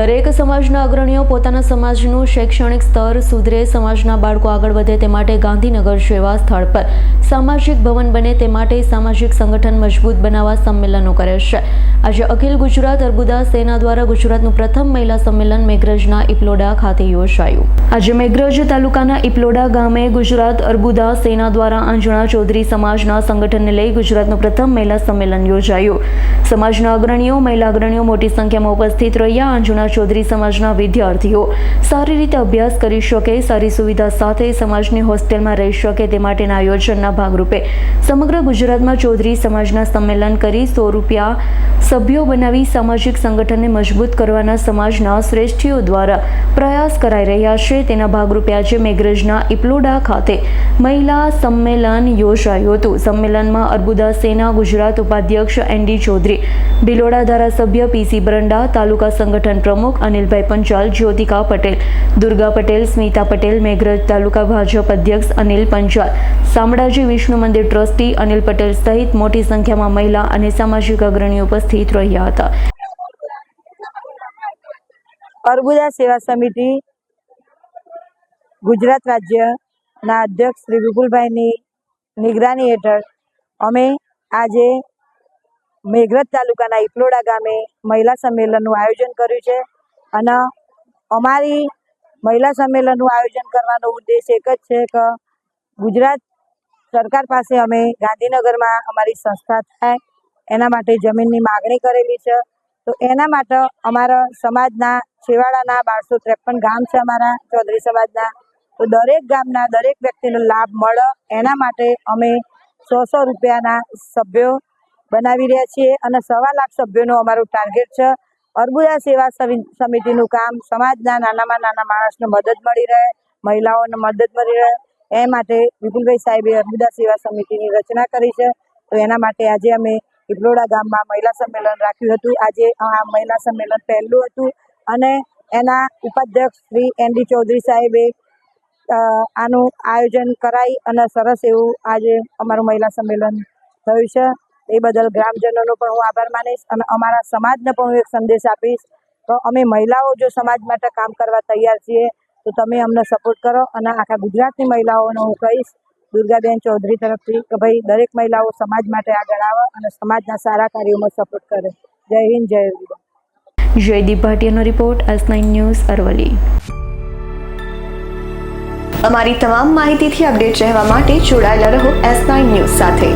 દરેક સમાજના અગ્રણીઓ પોતાના સમાજનું શૈક્ષણિક સ્તર સુધરે, સમાજના બાળકો આગળ વધે તે માટે ગાંધીનગર જેવા સ્થળ પર સામાજિક ભવન બને તે માટે સામાજિક સંગઠન મજબૂત બનાવવા સંમેલનો કરે છે. આજે અખિલ ગુજરાત અર્બુદા સેના દ્વારા ગુજરાતનું પ્રથમ મહિલા સંમેલન મેઘરજના ઇપલોડા ખાતે યોજાયું. આજે મેઘરજ તાલુકાના ઇપલોડા ગામે ગુજરાત અર્બુદા સેના દ્વારા અંજણા ચૌધરી સમાજના સંગઠનને લઈ ગુજરાતનું પ્રથમ મહિલા સંમેલન યોજાયું. સમાજના અગ્રણીઓ, મહિલા અગ્રણીઓ મોટી સંખ્યામાં ઉપસ્થિત રહ્યા. અંજુના ચૌધરી સમાજના વિદ્યાર્થીઓ સારી રીતે અભ્યાસ કરી શકે, સારી સુવિધા સાથે સમાજની હોસ્ટેલમાં રહી શકે તે માટેના આયોજનના ભાગરૂપે સમગ્ર ગુજરાતમાં ચૌધરી સમાજના સંમેલન કરી સો રૂપિયા સભ્યો બનાવી સામાજિક સંગઠનને મજબૂત કરવાના સમાજના શ્રેષ્ઠીઓ દ્વારા પ્રયાસ કરાઈ રહ્યા છે. તેના ભાગરૂપે આજે મેઘરજના ઇપલોડા ખાતે મહિલા સંમેલન યોજાયું હતું. સંમેલનમાં અર્બુદા સેના ગુજરાત ઉપાધ્યક્ષ એનડી ચૌધરી, બિલોડા ધારાસભ્ય પીસી બરંડા, તાલુકા સંગઠન પ્રમુખ અનિલભાઈ પંચાલ જ્યોતિકા પટેલ, દુર્ગા પટેલ, સ્મિતા પટેલ, મેઘરજ તાલુકા ભાજપ અધ્યક્ષ અનિલ પંચાલ, શામળાજી વિષ્ણુ મંદિર ટ્રસ્ટી અનિલ પટેલ સહિત મોટી સંખ્યામાં મહિલા અને સામાજિક અગ્રણીઓ ઉપસ્થિત રહ્યા હતા. અર્બુદા સેવા સમિતિ ગુજરાત રાજ્યના અધ્યક્ષ શ્રી વિપુલભાઈની નિગરાની હેઠળ અમે આજે મેઘરજ તાલુકાના ઇપલોડા ગામે મહિલા સંમેલનનું આયોજન કર્યું છે. અને અમારી મહિલા સંમેલનનું આયોજન કરવાનો ઉદ્દેશ એક જ છે કે ગુજરાત સરકાર પાસે અમે ગાંધીનગરમાં અમારી સંસ્થા થાય, એના માટે જમીનની માગણી કરેલી છે. તો એના માટે અમારા સમાજના છેવાડાના બારસો ત્રેપન ગામ છે અમારા, ચૌધરી સમાજના. તો દરેક ગામના દરેક વ્યક્તિનો લાભ મળે, એના માટે અમે સો સો રૂપિયાના સભ્યો બનાવી રહ્યા છીએ અને સવા લાખ સભ્યોનો અમારું ટાર્ગેટ છે. અર્બુદા સેવા સમિ- સમિતિનું કામ સમાજના નાનામાં નાના માણસને મદદ મળી રહે, મહિલાઓને મદદ મળી રહે. એ માટે વિપુલભાઈ સાહેબે અર્બુદા સેવા સમિતિની રચના કરી છે. તો એના માટે આજે અમે ઇપલોડા ગામમાં મહિલા સંમેલન રાખ્યું હતું. આજે આ મહિલા સંમેલન પહેલું હતું અને એના ઉપાધ્યક્ષ શ્રી એન ડી ચૌધરી સાહેબે આનું આયોજન કરાઈ અને સરસ એવું આજે અમારું મહિલા સંમેલન થયું છે. એ બદલ ગ્રામજનોનો પણ હું આભાર માનીશ અને અમારા સમાજને પણ હું એક સંદેશ આપીશ. તો અમે મહિલાઓ જો સમાજ માટે કામ કરવા તૈયાર છીએ, તો તમે અમને સપોર્ટ કરો અને આખા ગુજરાતની મહિલાઓને હું કહીશ, દુર્ગાબેન ચૌધરી તરફથી, કે ભાઈ દરેક મહિલાઓ સમાજ માટે આગળ આવે અને સમાજના સારા કાર્યોમાં સપોર્ટ કરે. Jai Hind, Jai Jaydeep ભાટિયાનો report S nine news Aravalli અમારી તમામ માહિતીથી અપડેટ રહેવા માટે જોડાયેલા રહો એસ નાઇન ન્યૂઝ સાથે.